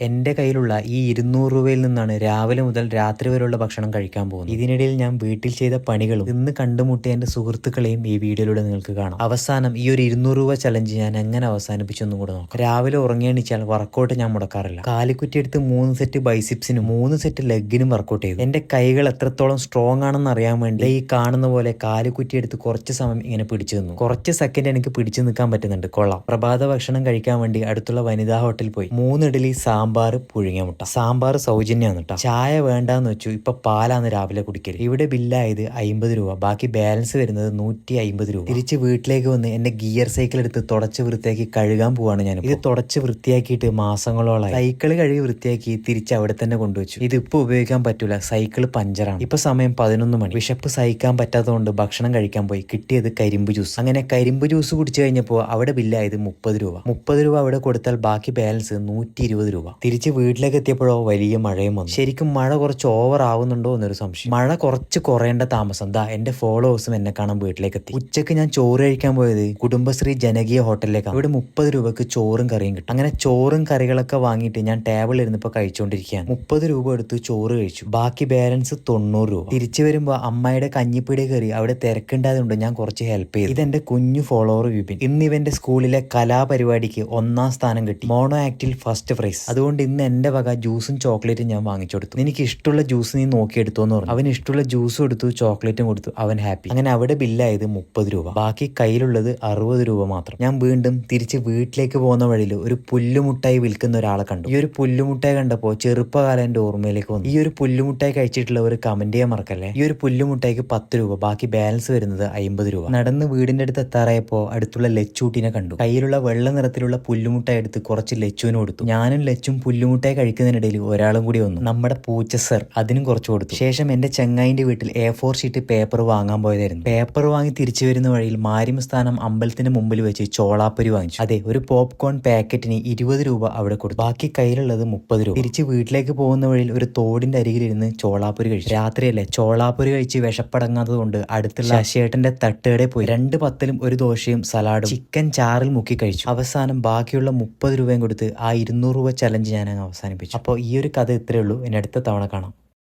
എന്റെ കയ്യിലുള്ള ഈ ഇരുന്നൂറ് രൂപയിൽ നിന്നാണ് രാവിലെ മുതൽ രാത്രി വരെയുള്ള ഭക്ഷണം കഴിക്കാൻ പോകുന്നത്. ഇതിനിടയിൽ ഞാൻ വീട്ടിൽ ചെയ്ത പണികളും ഇന്ന് കണ്ടുമുട്ടിയ എന്റെ സുഹൃത്തുക്കളെയും ഈ വീഡിയോയിലൂടെ നിങ്ങൾക്ക് കാണാം. അവസാനം ഈ ഒരു ഇരുന്നൂറ് രൂപ ചലഞ്ച് ഞാൻ എങ്ങനെ അവസാനിപ്പിച്ചൊന്നും കൂടെ നോക്കാം. രാവിലെ ഉറങ്ങിയണിച്ചാൽ വർക്കൗട്ട് ഞാൻ മുടക്കാറില്ല. കാലിക്കുറ്റി എടുത്ത് മൂന്ന് സെറ്റ് ബൈസിപ്സിനും മൂന്ന് സെറ്റ് ലെഗിനും വർക്കൗട്ട് ചെയ്തു. എന്റെ കൈകൾ എത്രത്തോളം സ്ട്രോങ് ആണെന്ന് അറിയാൻ വേണ്ടി ഈ കാണുന്ന പോലെ കാലിക്കുറ്റി എടുത്ത് കുറച്ച് സമയം ഇങ്ങനെ പിടിച്ചു നിന്നു. കുറച്ച് സെക്കൻഡ് എനിക്ക് പിടിച്ചു നിൽക്കാൻ പറ്റുന്നുണ്ട്. കൊള്ളാം. പ്രഭാത ഭക്ഷണം കഴിക്കാൻ വേണ്ടി അടുത്തുള്ള വനിതാ ഹോട്ടലിൽ പോയി. മൂന്ന് ഇഡലി സാമ്പാർ പുഴുങ്ങിയ മുട്ട. സാമ്പാർ സൗജന്യമാണ് കേട്ടോ. ചായ വേണ്ടാന്ന് വെച്ചു. ഇപ്പൊ പാലാണ് രാവിലെ കുടിക്കരുത് ഇവിടെ ബില്ലായത് അമ്പത് രൂപ. ബാക്കി ബാലൻസ് വരുന്നത് നൂറ്റി അമ്പത് രൂപ. തിരിച്ച് വീട്ടിലേക്ക് വന്ന് എന്റെ ഗിയർ സൈക്കിൾ എടുത്ത് തുടച്ച് വൃത്തിയാക്കി കഴുകാൻ പോവാണ് ഞാൻ ഇത് തുടച്ച് വൃത്തിയാക്കിയിട്ട് മാസങ്ങളോളായി. സൈക്കിൾ കഴുകി വൃത്തിയാക്കി തിരിച്ച് അവിടെ തന്നെ കൊണ്ടുവച്ചു. ഇത് ഇപ്പൊ ഉപയോഗിക്കാൻ പറ്റൂല. സൈക്കിൾ പഞ്ചറാണ്. ഇപ്പൊ സമയം പതിനൊന്ന് മണി. വിശപ്പ് സഹിക്കാൻ പറ്റാത്തതുകൊണ്ട് ഭക്ഷണം കഴിക്കാൻ പോയി. കിട്ടിയത് കരിമ്പ് ജ്യൂസ്. അങ്ങനെ കരിമ്പ് ജ്യൂസ് കുടിച്ചു കഴിഞ്ഞപ്പോൾ അവിടെ ബില്ലായത് മുപ്പത് രൂപ. മുപ്പത് രൂപ അവിടെ കൊടുത്താൽ ബാക്കി ബാലൻസ് നൂറ്റി ഇരുപത് രൂപ. തിരിച്ച് വീട്ടിലേക്ക് എത്തിയപ്പോഴോ വലിയ മഴയും വന്നു. ശരിക്കും മഴ കുറച്ച് ഓവർ ആവുന്നുണ്ടോ എന്നൊരു സംശയം. മഴ കുറച്ച് കുറയേണ്ട താമസം. ദാ എന്റെ ഫോളോവേഴ്സും എന്നെ കാണാൻ വീട്ടിലേക്ക് എത്തി ഉച്ചയ്ക്ക് ഞാൻ ചോറ് കഴിക്കാൻ പോയത് കുടുംബശ്രീ ജനകീയ ഹോട്ടലിലേക്കാണ് ഇവിടെ മുപ്പത് രൂപക്ക് ചോറും കറിയും കിട്ടും. അങ്ങനെ ചോറും കറികളൊക്കെ വാങ്ങിയിട്ട് ഞാൻ ടേബിളിൽ ഇരുന്നിപ്പോ കഴിച്ചുകൊണ്ടിരിക്കുകയാണ് മുപ്പത് രൂപ എടുത്ത് ചോറ് കഴിച്ചു. ബാക്കി ബാലൻസ് തൊണ്ണൂറ് രൂപ. തിരിച്ചു വരുമ്പോൾ അമ്മയുടെ കഞ്ഞിപ്പീടി കയറി അവിടെ തിരക്കുണ്ടായതുകൊണ്ട് ഞാൻ കുറച്ച് ഹെൽപ്പ് ചെയ്തു. ഇതെന്റെ കുഞ്ഞു ഫോളോവർ വിപിൻ. ഇന്ന് ഇവന്റെ സ്കൂളിലെ കലാപരിപാടിക്ക് ഒന്നാം സ്ഥാനം കിട്ടി. മോണോ ആക്ടിൽ ഫസ്റ്റ് പ്രൈസ് അതുകൊണ്ട് ഇന്ന് എന്റെ വക ജ്യൂസും ചോക്ലേറ്റും ഞാൻ വാങ്ങിച്ചു കൊടുത്തു. എനിക്ക് ഇഷ്ടമുള്ള ജ്യൂസ് നീ നോക്കിയെടുത്തു എന്ന് പറഞ്ഞു. അവൻ ഇഷ്ടമുള്ള ജ്യൂസും എടുത്തു ചോക്ലേറ്റും കൊടുത്തു. അവൻ ഹാപ്പി. അങ്ങനെ അവിടെ ബില്ലായത് മുപ്പത് രൂപ. ബാക്കി കയ്യിലുള്ളത് അറുപത് രൂപ മാത്രം. ഞാൻ വീണ്ടും തിരിച്ച് വീട്ടിലേക്ക് പോകുന്ന വഴിയിൽ ഒരു പുല്ലുമുട്ടായി വിൽക്കുന്ന ഒരാളെ കണ്ടു. ഈ ഒരു പുല്ലുമുട്ടായി കണ്ടപ്പോൾ ചെറുപ്പകാലം എന്റെ ഓർമ്മയിലേക്ക് വന്നു. ഈ ഒരു പുല്ലുമുട്ടായി കഴിച്ചിട്ടുള്ള ഒരു കമന്റ് ചെയ്യാൻ മറക്കല്ലേ? ഈ ഒരു പുല്ലുമുട്ടായിക്ക് പത്ത് രൂപ ബാക്കി ബാലൻസ് വരുന്നത് അമ്പത് രൂപ. നടന്ന് വീടിന്റെ അടുത്ത് എത്താറായപ്പോ അടുത്തുള്ള ലച്ചൂട്ടിനെ കണ്ടു. കയ്യിലുള്ള വെള്ള നിറത്തിലുള്ള പുല്ലുമുട്ടായി എടുത്ത് കുറച്ച് ലച്ചുവിന് കൊടുത്തു. ഞാനും ലച്ചും പുല്ലുമുട്ടായി കഴിക്കുന്നതിനിടയിൽ ഒരാളും കൂടി വന്നു. നമ്മുടെ പൂച്ച സർ അതിനും കുറച്ച് കൊടുത്തു. ശേഷം എന്റെ ചെങ്ങായിന്റെ വീട്ടിൽ എ ഫോർ ഷീറ്റ് പേപ്പർ വാങ്ങാൻ പോയതായിരുന്നു. പേപ്പർ വാങ്ങി തിരിച്ചു വരുന്ന വഴിയിൽ മാരിമസ്ഥാനം അമ്പലത്തിന് മുമ്പിൽ വെച്ച് ചോളാപ്പരി വാങ്ങിച്ചു. അതെ ഒരു പോപ്കോൺ പാക്കറ്റിന് ഇരുപത് രൂപ അവിടെ കൊടുത്തു. ബാക്കി കയ്യിലുള്ളത് മുപ്പത് രൂപ. തിരിച്ച് വീട്ടിലേക്ക് പോകുന്ന വഴിയിൽ ഒരു തോടിന്റെ അരികിലിരുന്ന് ചോളാപ്പുരി കഴിച്ചു. രാത്രിയല്ലേ? ചോളാപ്പുരി കഴിച്ച് വിശപ്പടങ്ങാത്തത് കൊണ്ട് അടുത്തുള്ള ശശിയേട്ടന്റെ തട്ടുകടയിൽ പോയി. രണ്ട് പത്തലും ഒരു ദോശയും സലാഡും ചിക്കൻ ചാറിൽ മുക്കി കഴിച്ചു. അവസാനം ബാക്കിയുള്ള മുപ്പത് രൂപയും കൊടുത്ത് ആ ഇരുന്നൂറ് രൂപ ചലഞ്ച് ഞാൻ അങ്ങ് അവസാനിപ്പിച്ചു. അപ്പോൾ ഈ ഒരു കഥ ഇത്രയേ ഉള്ളൂ. ഇനി അടുത്ത തവണ കാണാം.